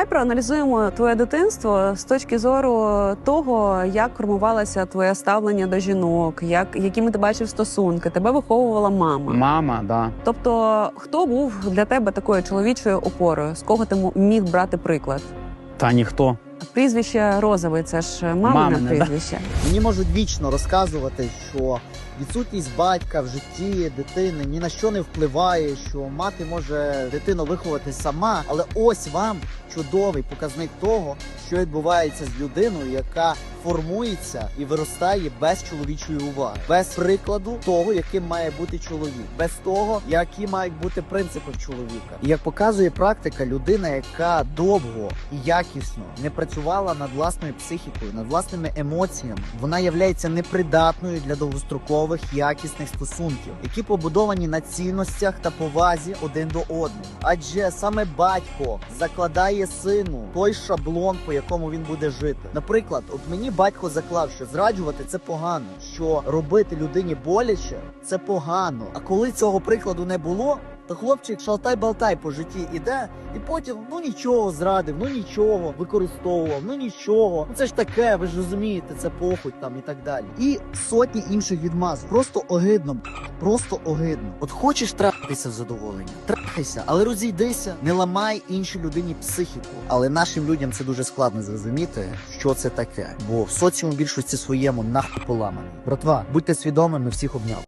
Давай проаналізуємо твоє дитинство з точки зору того, як формувалося твоє ставлення до жінок, як якими ти бачив стосунки. Тебе виховувала мама. Мама, да. Тобто, хто був для тебе такою чоловічою опорою? З кого ти міг брати приклад? Та ніхто. Прізвище Розовий це ж мамине Мамине, да. прізвище. Мені можуть вічно розказувати, що відсутність батька в житті дитини ні на що не впливає, що мати може дитину виховати сама. Але ось вам чудовий показник того, що відбувається з людиною, яка формується і виростає без чоловічої уваги, без прикладу того, яким має бути чоловік, без того, які мають бути принципи в чоловіка. І як показує практика, людина, яка довго і якісно не працювала над власною психікою, над власними емоціями, вона являється непридатною для довгострокових якісних стосунків, які побудовані на цінностях та повазі один до одного. Адже саме батько закладає сину той шаблон, по якому він буде жити. Наприклад, от мені батько заклав, що зраджувати це погано, що робити людині боляче це погано. А коли цього прикладу не було. То хлопчик шалтай-балтай по житті іде, і потім ну нічого зрадив, ну нічого використовував, ну нічого. Ну це ж таке, ви ж розумієте, це похоть там і так далі. І сотні інших відмазок. Просто огидно, просто огидно. От хочеш трахатися в задоволення, трахайся, але розійдися, не ламай іншій людині психіку. Але нашим людям це дуже складно зрозуміти, що це таке. Бо в соціуму більшості своєму нахуй поламаний. Братва, будьте свідомими, всіх обняв.